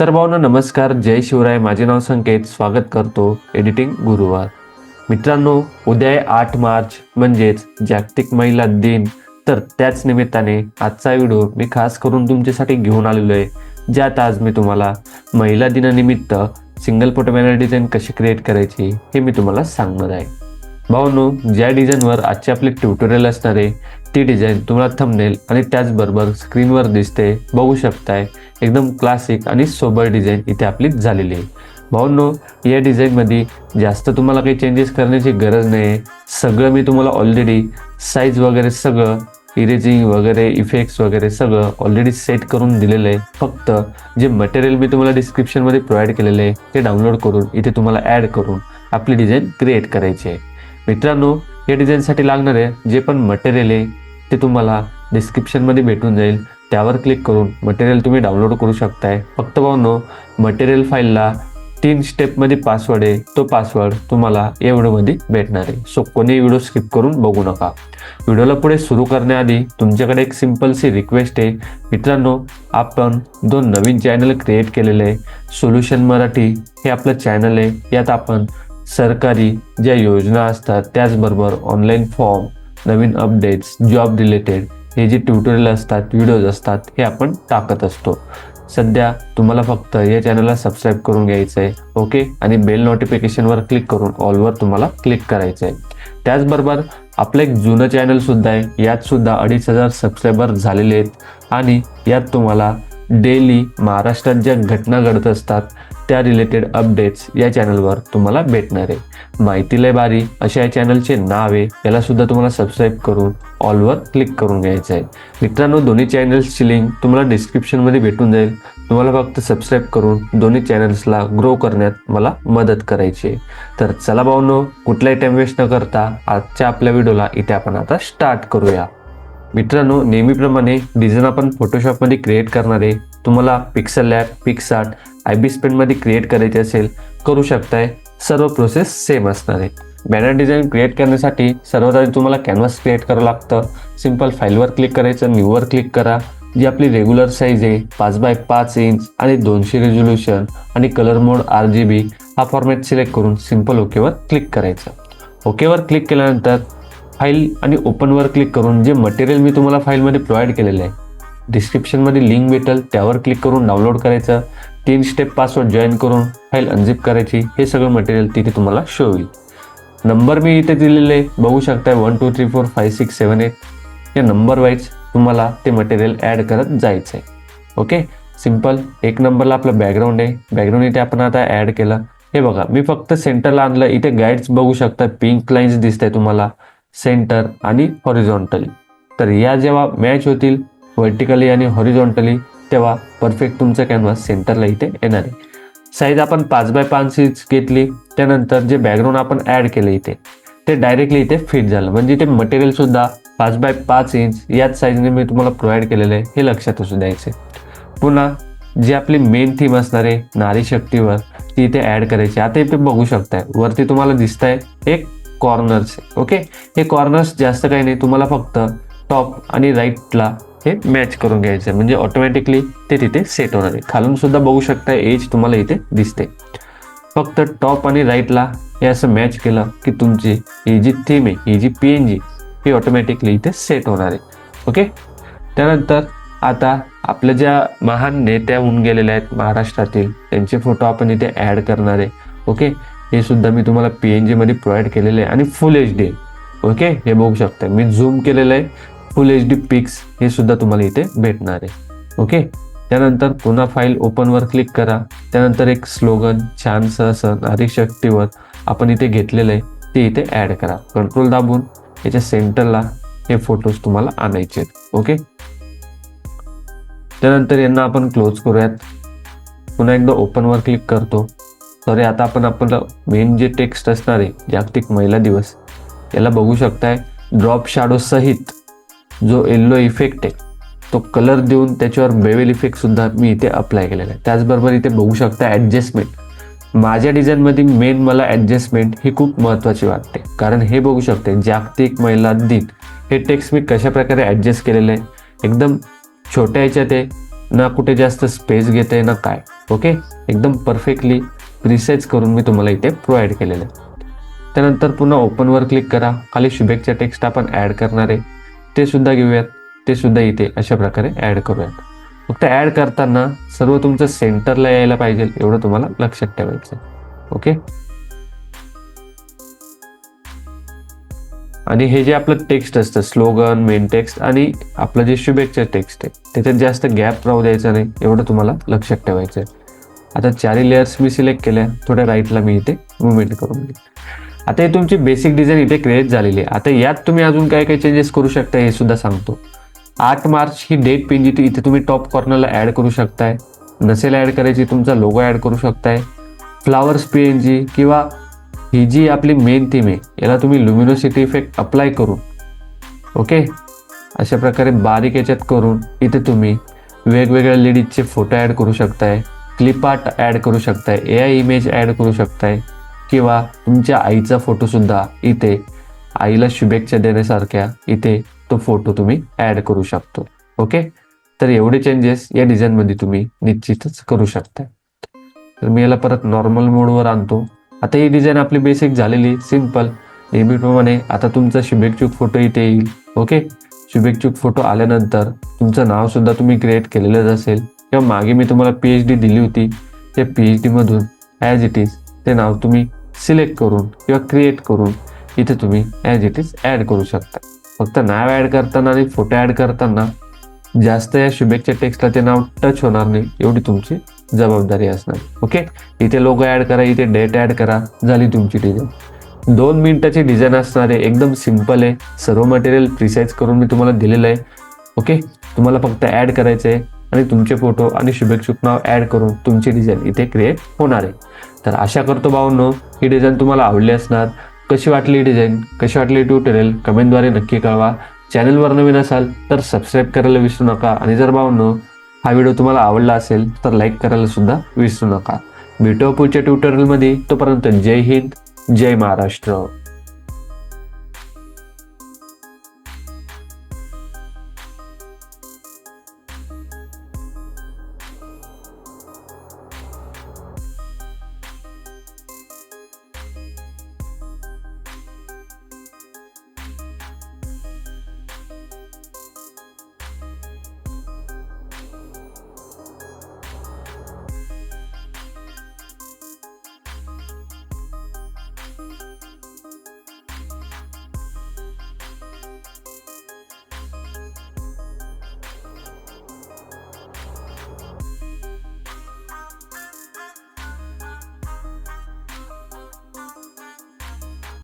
तर भावना नमस्कार. जय शिवराय. माझे नाव संकेत. स्वागत करतो एडिटिंग गुरुवार. मित्रांनो उद्या आठ मार्च म्हणजेच जागतिक महिला दिन. तर त्याच निमित्ताने आजचा व्हिडिओ मी खास करून तुमच्यासाठी घेऊन आलेलो आहे ज्यात आज मी तुम्हाला महिला दिनानिमित्त सिंगल फोटो बॅनर डिझाईन कशी क्रिएट करायची हे मी तुम्हाला सांगणार आहे. भावनो ज्या डिझाईनवर आजचे आपले ट्युटोरियल असणार आहे ती डिझाईन तुम्हाला थंबनेल आणि त्याचबरोबर स्क्रीनवर दिसते. बघू शकताय एकदम क्लासिक आणि सोबर डिझाईन इथे आपली झालेली आहे. भावनो या डिझाईनमध्ये जास्त तुम्हाला काही चेंजेस करण्याची गरज नाही सगळं मी तुम्हाला ऑलरेडी साईज वगैरे सगळं इरेजिंग वगैरे इफेक्ट्स वगैरे सगळं ऑलरेडी सेट करून दिलेलं आहे. फक्त जे मटेरियल मी तुम्हाला डिस्क्रिप्शनमध्ये प्रोव्हाइड केलेलं आहे ते डाउनलोड करून इथे तुम्हाला ॲड करून आपली डिझाईन क्रिएट करायची आहे. मित्रांनो या डिझाईनसाठी लागणारे जे पण मटेरियल आहे ते तुम्हाला डिस्क्रिप्शनमध्ये भेटून जाईल. त्यावर क्लिक करून मटेरियल तुम्ही डाउनलोड करू शकताय. फक्त भावनो मटेरियल फाईलला तीन स्टेपमध्ये पासवर्ड आहे. तो पासवर्ड तुम्हाला या व्हिडिओमध्ये भेटणार आहे. सो कोणी व्हिडिओ स्किप करून बघू नका. व्हिडिओला पुढे सुरू करण्याआधी तुमच्याकडे एक सिम्पलशी रिक्वेस्ट आहे. मित्रांनो आपण दोन नवीन चॅनल क्रिएट केलेले आहे. सोल्युशन मराठी हे आपलं चॅनल आहे. यात आपण सरकारी ज्या योजना असतात त्याचबरोबर ऑनलाईन फॉर्म नवीन अपडेट्स जॉब रिलेटेड हे जे ट्युटोरियल असतात व्हिडिओज असतात हे आपण टाकत असतो. सध्या तुम्हाला फक्त या चॅनलला सबस्क्राईब करून घ्यायचं आहे ओके आणि बेल नोटिफिकेशनवर क्लिक करून ऑलवर तुम्हाला क्लिक करायचं आहे त्याचबरोबर आपलं एक जुनं चॅनलसुद्धा आहे यात सुद्धा अडीच हजार सबस्क्रायबर झालेले आहेत. आणि यात तुम्हाला डेली महाराष्ट्रात ज्या घटना घडत असतात त्या रिलेटेड अपडेट्स या चॅनलवर तुम्हाला भेटणार आहे. माहिती लय बारी अशा या चॅनलचे नाव आहे. याला सुद्धा तुम्हाला सबस्क्राईब करून ऑलवर क्लिक करून घ्यायचं आहे. मित्रांनो दोन्ही चॅनल्सची लिंक तुम्हाला डिस्क्रिप्शनमध्ये भेटून जाईल. तुम्हाला फक्त सबस्क्राईब करून दोन्ही चॅनल्सला ग्रो करण्यात मला मदत करायची आहे. तर चला भाऊनो कुठलाही टाईम वेस्ट न करता आजच्या आपल्या व्हिडिओला इथे आपण आता स्टार्ट करूया. मित्रांनो नेहमीप्रमाणे डिझाईन आपण फोटोशॉपमध्ये क्रिएट करणार आहे. तुम्हाला पिक्सल लॅब पिक्सार्ट आय बी स्पेनमध्ये क्रिएट करायची असेल करू शकताय. सर्व प्रोसेस सेम असणार आहे बॅनर डिझाईन क्रिएट करण्यासाठी सर्वात आधी तुम्हाला कॅनव्हास क्रिएट करावं लागतं. सिंपल फाईलवर क्लिक करायचं न्यूवर क्लिक करा. जी आपली रेग्युलर साईज आहे पाच बाय पाच इंच आणि दोनशे रेझोल्युशन आणि कलर मोड आर जी बी हा फॉर्मॅट सिलेक्ट करून सिंपल ओकेवर क्लिक करायचं. ओकेवर क्लिक केल्यानंतर फाईल आणि ओपनवर क्लिक करून जे मटेरियल मी तुम्हाला फाईलमध्ये प्रोव्हाइड केलेलं आहे डिस्क्रिप्शनमध्ये लिंक भेटेल त्यावर क्लिक करून डाउनलोड करायचं. तीन स्टेप पासवर्ड जॉईन करून फाईल अनझिप करायची. हे सगळं मटेरियल तिथे तुम्हाला शो होईल नंबर मी इथे दिलेले बघू शकताय one two three four five six seven eight या नंबर वाईज तुम्हाला ते मटेरियल ॲड करत जायचं आहे ओके सिंपल एक नंबरला आपलं बॅकग्राऊंड आहे. बॅकग्राऊंड इथे आपण आता ॲड केलं. हे बघा मी फक्त सेंटरला आणलं. इथे गाईड्स बघू शकता पिंक लाईन्स दिसत आहे तुम्हाला. सेंटर आणि हॉरिझॉन्टली तर या जेव्हा मॅच होतील व्हर्टिकली आणि हॉरिझॉन्टली तेव्हा परफेक्ट तुमचं कॅनव्हास सेंटरला इथे येणार आहे. साईज आपण पाच बाय पाच इंच घेतली त्यानंतर जे बॅकग्राऊंड आपण ॲड केलं इथे ते डायरेक्टली इथे फिट झालं. म्हणजे ते मटेरियलसुद्धा पाच बाय पाच इंच याच साईजने मी तुम्हाला प्रोव्हाइड केलेलं आहे हे लक्षात असू द्यायचे पुन्हा जी आपली मेन थीम असणार आहे नारी शक्तीवर ती इथे ॲड करायची. आता इथे बघू शकताय वरती तुम्हाला दिसत आहे एक कॉर्नर्स ओके हे कॉर्नर्स जास्त काही नाही तुम्हाला फक्त टॉप आणि राईटला हे मॅच करून घ्यायचं आहे म्हणजे ऑटोमॅटिकली ते तिथे सेट होणार आहे. खालून सुद्धा बघू शकता एज तुम्हाला इथे दिसते. फक्त टॉप आणि राईटला हे असं मॅच केलं की तुमची ही जी थीम आहे ही जी पी एन जी ही ऑटोमॅटिकली इथे सेट होणार आहे. ओके त्यानंतर आता आपल्या ज्या महान नेत्या होऊन गेलेल्या आहेत महाराष्ट्रातील त्यांचे फोटो आपण इथे ॲड करणार आहे. ओके हे सुद्धा मी तुम्हाला पी एन जीमध्ये प्रोव्हाइड केलेले आहे. आणि फुल एच डी ओके हे बघू शकता मी झूम केलेलं आहे. फुल एच डी पिक्स हे सुद्धा तुम्हाला इथे भेटणार आहे. ओके? त्यानंतर पुन्हा फाईल ओपनवर क्लिक करा. त्यानंतर एक स्लोगन छानसं असं नारी शक्तीवर आपण इथे घेतलेलं आहे ते इथे ॲड करा. कंट्रोल दाबून याच्या सेंटरला हे फोटोज तुम्हाला आणायचे आहेत. ओके? त्यानंतर यांना आपण क्लोज करूयात. पुन्हा एकदा ओपनवर क्लिक करतो. सॉरी आता आपण आपलं मेन जे टेक्स्ट असणार आहे जागतिक महिला दिवस याला बघू शकताय. ड्रॉप शॅडो सहित जो येल्लो इफेक्ट आहे तो कलर देऊन त्याच्यावर बेवेल इफेक्टसुद्धा मी इथे अप्लाय केलेला आहे. त्याचबरोबर इथे बघू शकता ॲडजस्टमेंट माझ्या डिझाईनमध्ये मेन मला ॲडजस्टमेंट ही खूप महत्त्वाची वाटते. कारण हे बघू शकते जागतिक महिला दिन हे टेक्स्ट मी कशा प्रकारे ॲडजस्ट केलेलं आहे? एकदम छोट्या ह्याच्यात आहे ना कुठे जास्त स्पेस घेत आहे ना काय. ओके एकदम परफेक्टली प्रिसाईज करून मी तुम्हाला इथे प्रोव्हाइड केलेलं आहे. त्यानंतर पुन्हा ओपनवर क्लिक करा. खाली शुभेच्छा टेक्स्ट आपण ॲड करणार आहे. ते सुद्धा घेऊयात. ते सुद्धा इथे अशा प्रकारे ॲड करूयात. फक्त ॲड करताना सर्व तुमचं सेंटरला यायला पाहिजे एवढं तुम्हाला लक्षात ठेवायचं आहे ओके आणि हे जे आपलं टेक्स्ट असतं स्लोगन मेन टेक्स्ट आणि आपलं जे शुभेच्छा टेक्स्ट आहे त्याच्यात जास्त गॅप राहू द्यायचा नाही एवढं तुम्हाला लक्षात ठेवायचं आहे आता चारही लेअर्स मी सिलेक्ट केल्या थोड्या राईटला मी इथे मुवमेंट करून घेईन. आता हे तुमची बेसिक डिझाईन इथे क्रिएट झालेली आहे. आता यात तुम्ही अजून काय काय चेंजेस करू शकता हे सुद्धा सांगतो. आठ मार्च ही डेट पेन जी इथे तुम्ही टॉप कॉर्नरला ॲड करू शकताय. नसेल ॲड करायची तुमचा लोगो ॲड करू शकताय. फ्लावर्स पी एन जी किंवा ही जी आपली मेन थीम आहे याला तुम्ही लुमिनोसिटी इफेक्ट अप्लाय करून ओके अशा प्रकारे बारीक याच्यात करून इथे तुम्ही वेगवेगळ्या लेडीजचे फोटो ॲड करू शकताय. क्लिप आर्ट ॲड करू शकताय. ए आय इमेज ॲड करू शकताय. किंवा तुमच्या आईचा फोटोसुद्धा इथे आईला शुभेच्छा देण्यासारख्या इथे तो फोटो तुम्ही ॲड करू शकतो. ओके? तर एवढे चेंजेस या डिझाईनमध्ये तुम्ही निश्चितच करू शकता. तर मी याला परत नॉर्मल मोडवर आणतो. आता ही डिझाईन आपली बेसिक झालेली सिंपल नेहमीप्रमाणे आता तुमचा शुभेच्छुक फोटो इथे येईल. ओके? शुभेच्छुक फोटो आल्यानंतर तुमचं नावसुद्धा तुम्ही क्रिएट केलेलंच असेल. किंवा मागे मी तुम्हाला पी एच डी दिली होती. त्या पी एच डीमधून ॲज इट इज ते नाव तुम्ही सिलेक्ट करून किंवा क्रिएट करून इथे तुम्ही ॲज इट इज ॲड करू शकता. फक्त नाव ॲड करताना आणि फोटो ॲड करताना जास्त या शुभेच्छा टेक्स्टला ते नाव टच होणार नाही एवढी तुमची जबाबदारी असणार. ओके इथे लोगो ॲड करा इथे डेट ॲड करा झाली तुमची डिझाईन दोन मिनिटाची डिझाईन असणार आहे एकदम सिंपल आहे. सर्व मटेरियल प्रिसाईज करून मी तुम्हाला दिलेलं आहे. ओके तुम्हाला फक्त ॲड करायचं आहे आणि तुमचे फोटो आणि शुभेच्छुक नाव ॲड करून तुमची डिझाईन इथे क्रिएट होणार आहे. तर आशा करतो भाऊनो ही डिझाईन तुम्हाला आवडली असणार. कशी वाटली ही डिझाईन कशी वाटली ट्युटोरियल कमेंटद्वारे नक्की कळवा. चॅनलवर नवीन असाल तर सबस्क्राईब करायला विसरू नका. आणि जर भाऊनो हा व्हिडिओ तुम्हाला आवडला असेल तर लाईक करायला सुद्धा विसरू नका. भेटू पुढच्या ट्युटोरियलमध्ये तोपर्यंत जय हिंद जय महाराष्ट्र.